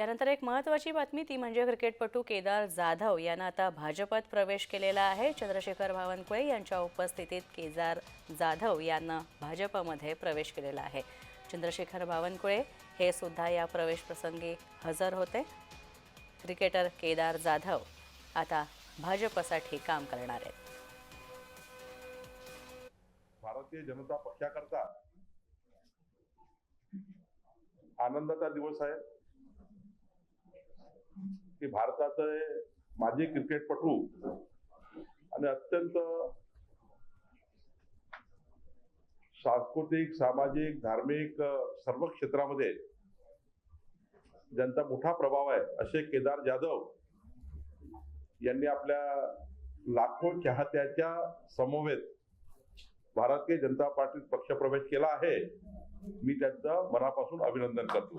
यानंतर एक महत्त्वाची बातमी ती म्हणजे क्रिकेटपटू केदार जाधव यांना आता भाजपात प्रवेश केलेला आहे. चंद्रशेखर बावनकुळे यांच्या उपस्थितीत केदार जाधव यांना भाजपमध्ये प्रवेश केलेला आहे. चंद्रशेखर बावनकुळे हे सुद्धा या प्रवेशप्रसंगी हजर होते. क्रिकेटर केदार जाधव आता भाजपसाठी काम करणार आहेत. भारतीय जनता पक्षाकरता आनंदाचा दिवस आहे. की भारताचे माजी क्रिकेटपटू आणि अत्यंत सांस्कृतिक सामाजिक धार्मिक सर्व क्षेत्रामध्ये ज्यांचा मोठा प्रभाव आहे असे केदार जाधव यांनी आपल्या लाखो चाहत्याच्या समवेत भारतीय जनता पार्टीत पक्षप्रवेश केला आहे. मी त्यांचं मनापासून अभिनंदन करतो.